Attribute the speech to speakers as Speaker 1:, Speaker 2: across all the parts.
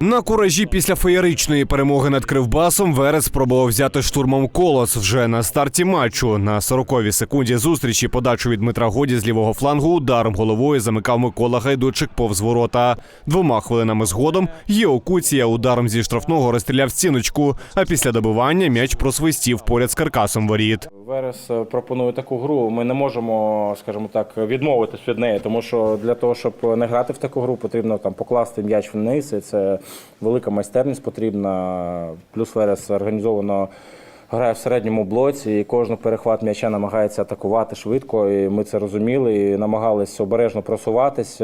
Speaker 1: На куражі після феєричної перемоги над Кривбасом Верес спробував взяти штурмом колос вже на старті матчу. На 40-й секунді зустрічі подачу від Дмитра Годі з лівого флангу ударом головою замикав Микола Гайдучик повз ворота. Двома хвилинами згодом Єо Куція ударом зі штрафного розстріляв стіночку, а після добивання м'яч просвистів поряд з каркасом воріт.
Speaker 2: Верес е, пропонує таку гру. Ми не можемо, скажімо так, відмовитись від неї, тому що для того, щоб не грати в таку гру, потрібно там покласти м'яч вниз. І це велика майстерність потрібна. Плюс Верес організовано. Грає в середньому блоці, і кожен перехват м'яча намагається атакувати швидко. І ми це розуміли і намагалися обережно просуватись.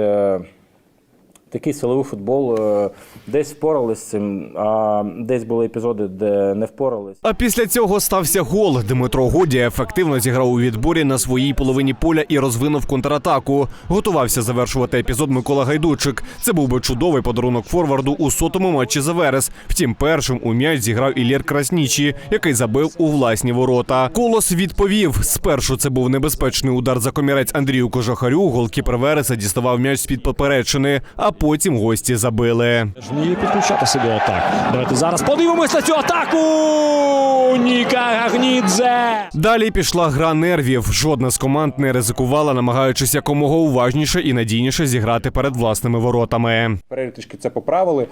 Speaker 2: Такий силовий футбол е, десь впорались з цим, а десь були епізоди, де не впорались.
Speaker 1: А після цього стався гол. Дмитро Годі ефективно зіграв у відборі на своїй половині поля і розвинув контратаку. Готувався завершувати епізод Микола Гайдучик. Це був би чудовий подарунок форварду у сотому матчі за Верес. Втім, першим у м'яч зіграв Іллєр Краснічі, який забив у власні ворота. Колос відповів: спершу це був небезпечний удар за комірець Андрію Кожахарю. Голкіпер Вереса діставав м'яч з під поперечини, а потім гості забили.
Speaker 3: Вміє підключатися до атак. Давайте зараз подивимось на цю атаку. Ніка Гагнідзе.
Speaker 1: Далі пішла гра нервів. Жодна з команд не ризикувала, намагаючись якомога уважніше і надійніше зіграти перед власними воротами.
Speaker 4: Перерві це поправили.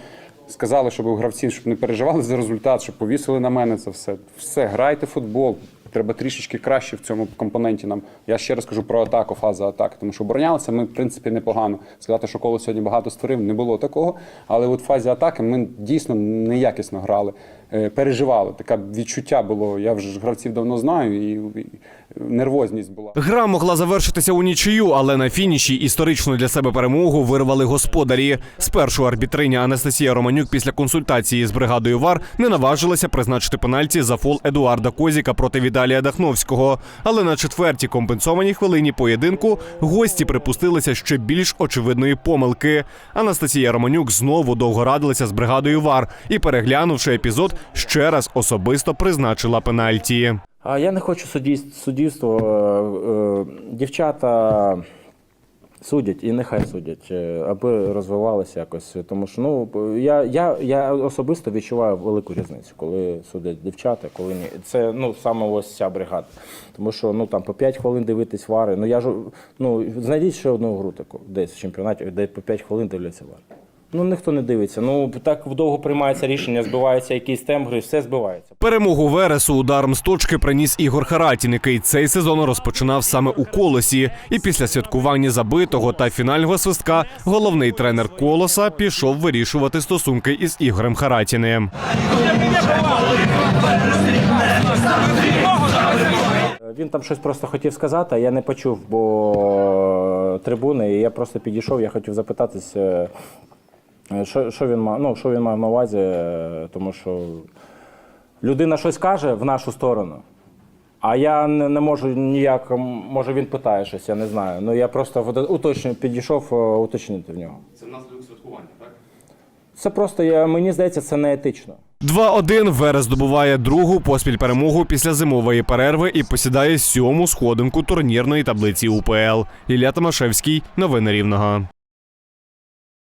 Speaker 4: Сказали, щоб у гравців щоб не переживали за результат, щоб повісили на мене це все. Все, грайте футбол. Треба трішечки краще в цьому компоненті нам. Я ще раз кажу про атаку, фазу атаки, тому що оборонялися ми, в принципі, непогано. Сказати, що коло сьогодні багато створив, не було такого. Але от в фазі атаки ми дійсно неякісно грали, переживали. Таке відчуття було. Я вже ж гравців давно знаю, і, і нервозність була.
Speaker 1: Гра могла завершитися у нічию, але на фініші історичну для себе перемогу вирвали господарі. Спершу арбітриня Анастасія Романюк після консультації з бригадою ВАР не наважилася призначити пенальті за фол Едуарда Козіка проти Віталія Дахновського. Але на четвертій компенсованій хвилині поєдинку гості припустилися ще більш очевидної помилки. Анастасія Романюк знову довго радилася з бригадою ВАР і, переглянувши епізод, ще раз особисто призначила пенальті.
Speaker 2: А я не хочу судді- суддівство. Е, е, Дівчата судять і нехай судять, е, аби розвивалися якось. Тому що ну я, я, я особисто відчуваю велику різницю, коли судять дівчата, коли ні. Це ну саме ось ця бригада. Тому що ну там по 5 хвилин дивитись вари. Ну я ж ну знайдіть ще одну гру таку десь в чемпіонаті, де по 5 хвилин дивляться вари. Ну ніхто не дивиться. Ну так довго приймається рішення, збивається якийсь темп гри, все збивається.
Speaker 1: Перемогу Вересу ударом з точки приніс Ігор Харатін, який цей сезон розпочинав саме у колосі. І після святкування забитого та фінального свистка головний тренер колоса пішов вирішувати стосунки із Ігорем Харатіним.
Speaker 2: Він там щось просто хотів сказати, а я не почув, бо трибуни, і я просто підійшов, я хотів запитатись, е, що, що, він, мав, ну, що він мав на увазі, е, тому що людина щось каже в нашу сторону, а я не, не можу ніяк, може він питає щось, я не знаю. Ну я просто уточню, підійшов е, уточнити в нього. Це внаслідок святкування, так? Це просто, я, мені здається, це не етично.
Speaker 1: 2-1 Верес добуває другу поспіль перемогу після зимової перерви і посідає сьому сходинку турнірної таблиці УПЛ. Ілля Томашевський. Новини Рівного.